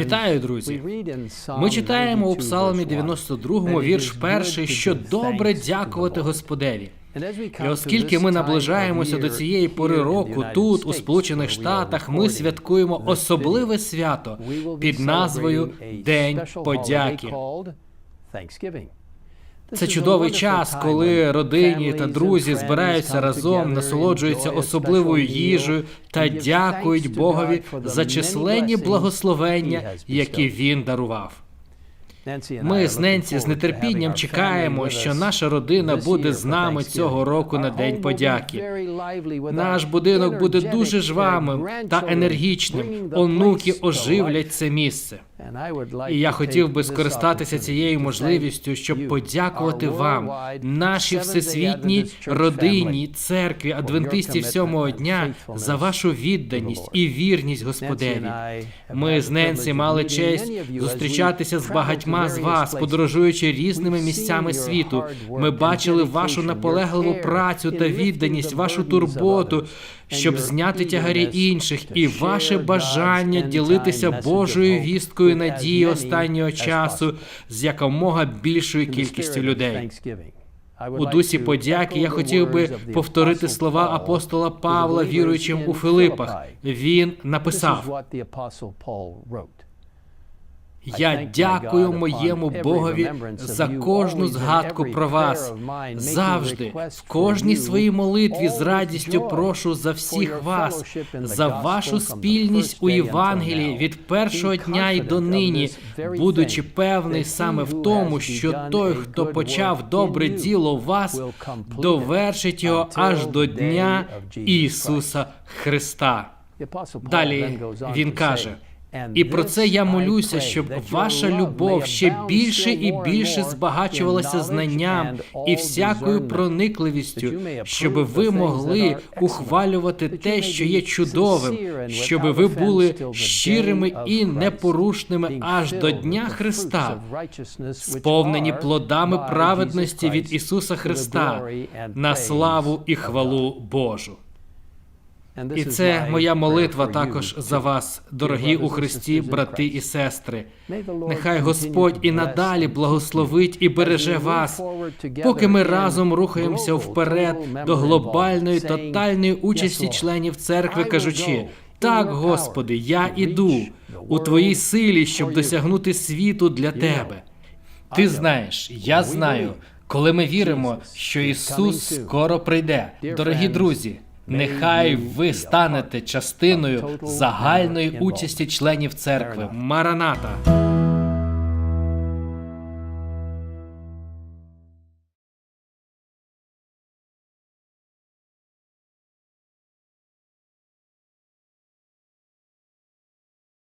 Вітаю, друзі! Ми читаємо у Псалмі 92, вірш перший, що добре дякувати Господеві. І оскільки ми наближаємося до цієї пори року, тут, у Сполучених Штатах, ми святкуємо особливе свято під назвою День подяки. Це чудовий час, коли родині та друзі збираються разом, насолоджуються особливою їжею та дякують Богові за численні благословення, які він дарував. Ми з Ненсі з нетерпінням чекаємо, що наша родина буде з нами цього року на День подяки. Наш будинок буде дуже жвавим та енергічним. Онуки оживлять це місце. І я хотів би скористатися цією можливістю, щоб подякувати вам, нашій всесвітній родині, церкві адвентистів сьомого дня, за вашу відданість і вірність Господеві. Ми з Ненсі мали честь зустрічатися з багатьма з вас, подорожуючи різними місцями світу. Ми бачили вашу наполегливу працю та відданість, вашу турботу, щоб зняти тягарі інших, і ваше бажання ділитися Божою вісткою надії останнього часу з якомога більшою кількістю людей. У дусі подяки я хотів би повторити слова апостола Павла, віруючим у Филипах. Він написав: Я дякую моєму Богові за кожну згадку про вас. Завжди, в кожній своїй молитві з радістю прошу за всіх вас, за вашу спільність у Євангелії від першого дня й до нині, будучи певний саме в тому, що той, хто почав добре діло вас, довершить його аж до дня Ісуса Христа. Далі він каже. І про це я молюся, щоб ваша любов ще більше і більше збагачувалася знанням і всякою проникливістю, щоб ви могли ухвалювати те, що є чудовим, щоб ви були щирими і непорушними аж до Дня Христа, сповнені плодами праведності від Ісуса Христа на славу і хвалу Божу. І це моя молитва також за вас, дорогі у Христі, брати і сестри. Нехай Господь і надалі благословить і береже вас, поки ми разом рухаємося вперед до глобальної тотальної участі членів церкви, кажучи. Так, Господи, я іду у Твоїй силі, щоб досягнути світу для Тебе. Ти знаєш, я знаю, коли ми віримо, що Ісус скоро прийде. Дорогі друзі. Нехай ви станете частиною загальної участі членів церкви. Мараната.